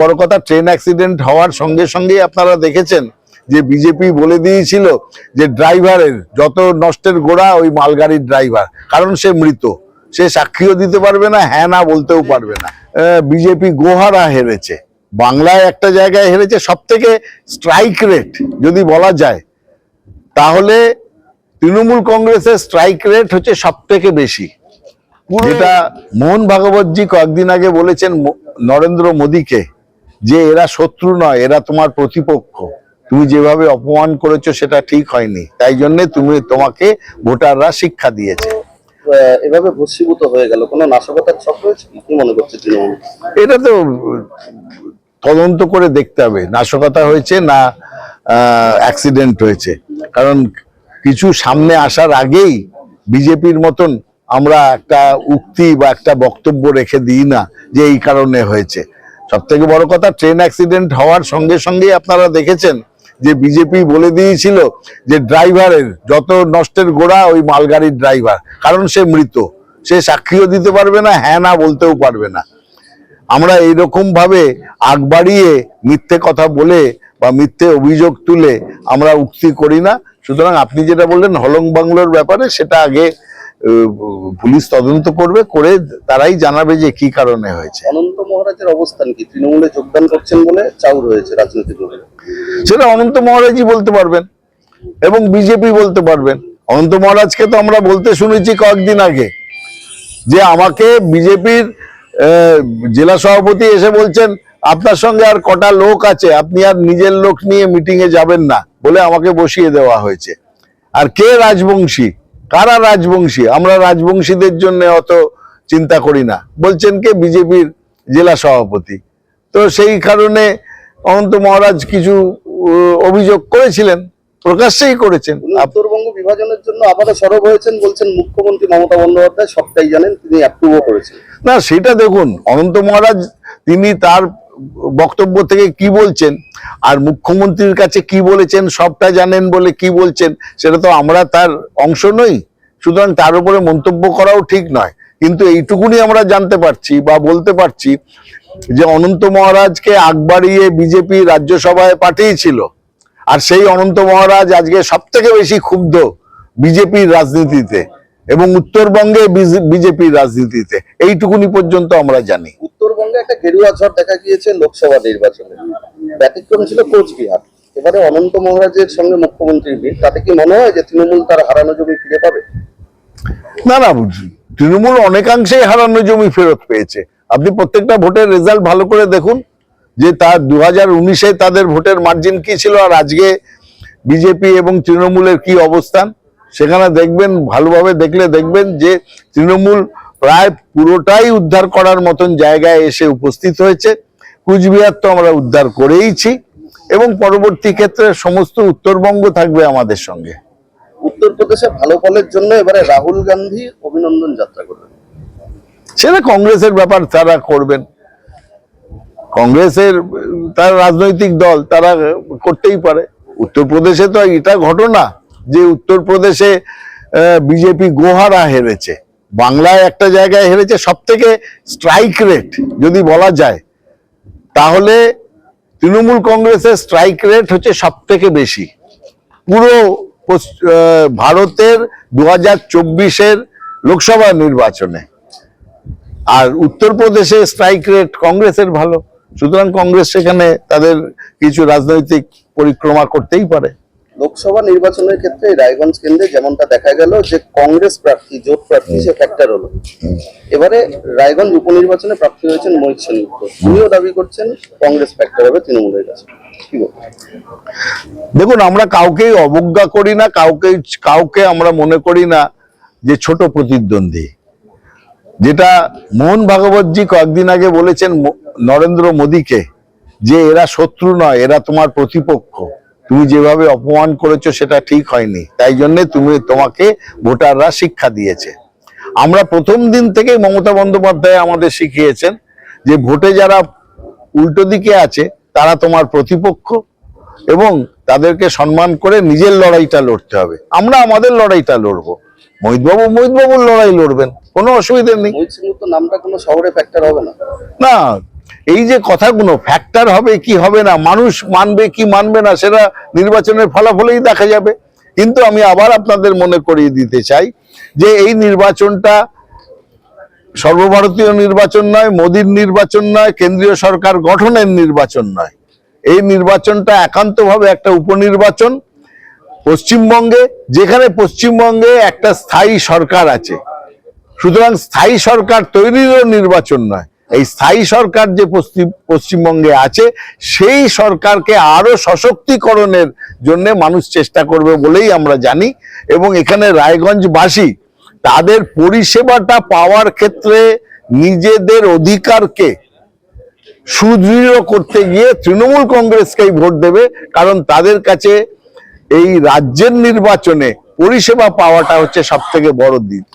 বড় কথা train accident হওয়ার সঙ্গে সঙ্গেই আপনারা দেখেছেন যে বিজেপি বলে দিয়েছিল যে ড্রাইভারের যত নষ্টের গোড়া ওই মালগাড়ির ড্রাইভার। কারণ সে মৃত। সে সাক্ষীও দিতে পারবে না হ্যাঁ না বলতেও পারবে না। বিজেপি গোহারা হেরেছে। বাংলায় একটা জায়গায় হেরেছে। সব থেকে স্ট্রাইক রেট যদি বলা যায় তাহলে তৃণমূল কংগ্রেসের স্ট্রাইক রেট হচ্ছে সব থেকে বেশি যেটা মোহন ভাগবতজি কয়েকদিন আগে বলেছেন নরেন্দ্র মোদীকে। যে এরা শত্রু নয় এরা তোমার প্রতিপক্ষ। তুমি যেভাবে অপমান করেছ সেটা ঠিক হয়নি। তাই জন্য তুমি তোমাকে ভোটাররা শিক্ষা দিয়েছে। এভাবে ভস্মীভূত হয়ে গেল। কোনো নাশকতার ছক রয়েছে? কি মনে করছে তৃণমূল? এটা তো তদন্ত করে দেখতে হবে নাশকতা হয়েছে না অ্যাক্সিডেন্ট হয়েছে। কারণ কিছু সামনে আসার আগেই বিজেপির মতন আমরা একটা উক্তি বা একটা বক্তব্য রেখে দিই না যে এই কারণে হয়েছে। সব থেকে বড় কথা ট্রেন অ্যাক্সিডেন্ট হওয়ার সঙ্গে সঙ্গেই আপনারা দেখেছেন যে বিজেপি বলে দিয়েছিল যে ড্রাইভারের যত নষ্টের গোড়া, ওই মালগাড়ির ড্রাইভার। কারণ সে মৃত। সে সাক্ষীও দিতে পারবে না হ্যাঁ না বলতেও পারবে না। আমরা এইরকম ভাবে আগ বাড়িয়ে মিথ্যে কথা বলে বা মিথ্যে অভিযোগ তুলে আমরা উক্তি করি না। সুতরাং আপনি যেটা বললেন, হলং বাংলোর ব্যাপারে, সেটা আগে পুলিশ তদন্ত করবে, করে তারাই জানাবে যে কি কারণে হয়েছে। মহারাজের অবস্থান কি? তৃণমূলে যোগদান করছেন বলে চাউর রয়েছে রাজনৈতিক সেটা অনন্ত মহারাজই বলতে পারবেন এবং বিজেপি বলতে পারবেন। অনন্ত মহারাজকে তো আমরা বলতে শুনেছি কয়েকদিন আগে যে আমাকে বিজেপির জেলা সভাপতি এসে বলছেন, আপনার সঙ্গে আর কটা লোক আছে, আপনি আর নিজের লোক নিয়ে মিটিং এ যাবেন না বলে আমাকে বসিয়ে দেওয়া হয়েছে। আর কে রাজবংশী? কারা রাজবংশী? আমরা রাজবংশীদের জন্য অত চিন্তা করি না। বলছেন কে? বিজেপির জেলা সভাপতি। তো সেই কারণে অনন্ত মহারাজ কিছু অভিযোগ করেছিলেন প্রকাশ্যেই করেছেন। উত্তরবঙ্গ বিভাজনের জন্য আবারও সরব হয়েছেন বলছেন মুখ্যমন্ত্রী মমতা বন্দ্যোপাধ্যায় সবটাই জানেন তিনি অ্যাপ্রুভও করেছেন। না সেটা দেখুন অনন্ত মহারাজ তিনি তার বক্তব্য থেকে কি বলছেন আর মুখ্যমন্ত্রীর কাছে কি বলেছেন সবটা জানেন বলে কি বলছেন সেটা তো আমরা তার অংশ নই সুতরাং তার উপরে মন্তব্য করাও ঠিক নয়। কিন্তু এইটুকুনি আমরা জানতে পারছি বা বলতে পারছি যে অনন্ত মহারাজকে আগ বাড়িয়ে বিজেপি রাজ্যসভায় পাঠিয়েছিল। আর সেই অনন্ত মহারাজ আজকে সব থেকে বেশি ক্ষুব্ধ বিজেপির রাজনীতিতে এবং উত্তরবঙ্গে বিজেপির রাজনীতিতে। এইটুকুনি পর্যন্ত আমরা জানি। উত্তরবঙ্গে একটা গেরুয়া ঝড় দেখা গিয়েছে লোকসভা নির্বাচনে। ব্যতিক্রম ছিল কোচবিহার। এবারে অনন্ত মহারাজের সঙ্গে মুখ্যমন্ত্রীর ভিড় তাতে কি মনে হয় যে তৃণমূল তার হারানো জমি ফিরে পাবে? না না তৃণমূল অনেকাংশেই হারানো জমি ফেরত পেয়েছে। আপনি প্রত্যেকটা ভোটের রেজাল্ট ভালো করে দেখুন যে তার দু হাজার উনিশে তাদের ভোটের মার্জিন কি ছিল আর আজকে বিজেপি এবং তৃণমূলের কি অবস্থান? সেখানে দেখবেন, ভালোভাবে দেখলে দেখবেন যে তৃণমূল প্রায় পুরোটাই উদ্ধার করার মতন জায়গায় এসে উপস্থিত হয়েছে। কুচবিহার তো আমরা উদ্ধার করেইছি এবং পরবর্তী ক্ষেত্রে সমস্ত উত্তরবঙ্গ থাকবে আমাদের সঙ্গে। উত্তরপ্রদেশে ভালো ফলের জন্য এবারে রাহুল গান্ধী অভিনন্দন যাত্রা করবেন। সেটা কংগ্রেসের ব্যাপার তারা করবেন। কংগ্রেসের, তার রাজনৈতিক দল তারা করতেই পারে। উত্তরপ্রদেশে তো এটা ঘটনা যে উত্তরপ্রদেশে বিজেপি গোহারা হেরেছে। বাংলায় একটা জায়গায় হেরেছে সব থেকে স্ট্রাইক রেট যদি বলা যায়, তাহলে তৃণমূল কংগ্রেসের স্ট্রাইক রেট হচ্ছে সব থেকে বেশি। পুরো ভারতের দু হাজার চব্বিশের লোকসভা নির্বাচনে। আর উত্তরপ্রদেশে স্ট্রাইক রেট কংগ্রেসের ভালো। সুতরাং কংগ্রেস সেখানে তাদের কিছু রাজনৈতিক পরিক্রমা করতেই পারে। লোকসভা নির্বাচনের ক্ষেত্রে রায়গঞ্জ কেন্দ্রে যেমনটা দেখা গেল যে কংগ্রেস প্রার্থী, জোট প্রার্থী, সে ফ্যাক্টর হলো। এবারে রায়গঞ্জ উপনির্বাচনে প্রার্থী হয়েছেন মোহিত সেনগুপ্ত। তিনিও দাবি করছেন কংগ্রেস ফ্যাক্টর হবে তৃণমূলের কাছে? দেখুন, আমরা কাউকেই অবজ্ঞা করি না কাউকে কাউকে আমরা মনে করি না যে ছোট প্রতিদ্বন্দ্বী। যেটা মোহন ভাগবতজি কয়েকদিন আগে বলেছেন নরেন্দ্র মোদীকে, যে এরা শত্রু নয়, এরা তোমার প্রতিপক্ষ। তুমি যেভাবে অপমান করেছ, সেটা ঠিক হয়নি। তাই জন্য তুমি তোমাকে ভোটাররা শিক্ষা দিয়েছে। আমরা প্রথম দিন থেকেই মমতা বন্দ্যোপাধ্যায় আমাদের শিখিয়েছেন যে ভোটে যারা উল্টো দিকে আছে তারা তোমার প্রতিপক্ষ এবং তাদেরকে সম্মান করে নিজের লড়াইটা লড়তে হবে। আমরা আমাদের লড়াইটা লড়বো। মহিতবাবু মহিতবাবুর লড়াই লড়বেন কোনো অসুবিধা নেই। নামটা কোনো শহরে ফ্যাক্টর হবে না। না এই যে কথাগুলো ফ্যাক্টর হবে কি হবে না মানুষ মানবে কি মানবে না সেটা নির্বাচনের ফলাফলেই দেখা যাবে। কিন্তু আমি আবার আপনাদের মনে করিয়ে দিতে চাই যে এই নির্বাচনটা সর্বভারতীয় নির্বাচন নয়, মোদীর নির্বাচন নয়, কেন্দ্রীয় সরকার গঠনের নির্বাচন নয়। এই নির্বাচনটা একান্তভাবে একটা উপনির্বাচন, পশ্চিমবঙ্গে, যেখানে পশ্চিমবঙ্গে একটা স্থায়ী সরকার আছে। সুতরাং স্থায়ী সরকার তৈরিরও নির্বাচন নয়। এই স্থায়ী সরকার যে পশ্চিম- পশ্চিমবঙ্গে আছে, সেই সরকারকে আরও সশক্তিকরণের জন্য মানুষ চেষ্টা করবে বলেই আমরা জানি। এবং এখানে রায়গঞ্জবাসী তাদের পরিষেবাটা পাওয়ার ক্ষেত্রে নিজেদের অধিকারকে সুদৃঢ় করতে গিয়ে তৃণমূল কংগ্রেসকেই ভোট দেবে কারণ তাদের কাছে এই রাজ্যের নির্বাচনে পরিষেবা পাওয়াটা হচ্ছে সব থেকে বড় দিক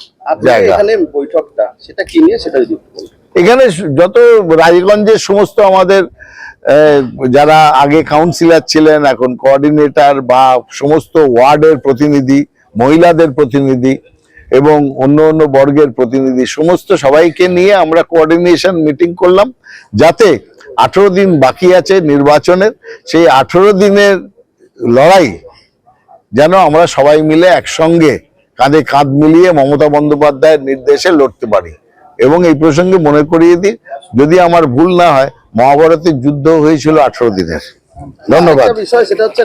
জায়গা। বৈঠকটা সেটা কি নিয়ে সেটা যদি এখানে যত রাজগঞ্জের সমস্ত আমাদের যারা আগে কাউন্সিলর ছিলেন এখন কোঅর্ডিনেটর বা সমস্ত ওয়ার্ডের প্রতিনিধি মহিলাদের প্রতিনিধি এবং অন্য অন্য বর্গের প্রতিনিধি, সমস্ত সবাইকে নিয়ে আমরা কোঅর্ডিনেশন মিটিং করলাম, যাতে আঠেরো দিন বাকি আছে নির্বাচনের। সেই আঠেরো দিনের লড়াই যেন আমরা সবাই মিলে একসঙ্গে কাঁধে কাঁধ মিলিয়ে মমতা বন্দ্যোপাধ্যায়ের নির্দেশে লড়তে পারি। এবং এই প্রসঙ্গে মনে করিয়ে দিই, যদি আমার ভুল না হয়, মহাভারতের যুদ্ধ হয়েছিল আঠারো দিনের। ধন্যবাদ। বিষয়, সেটা হচ্ছে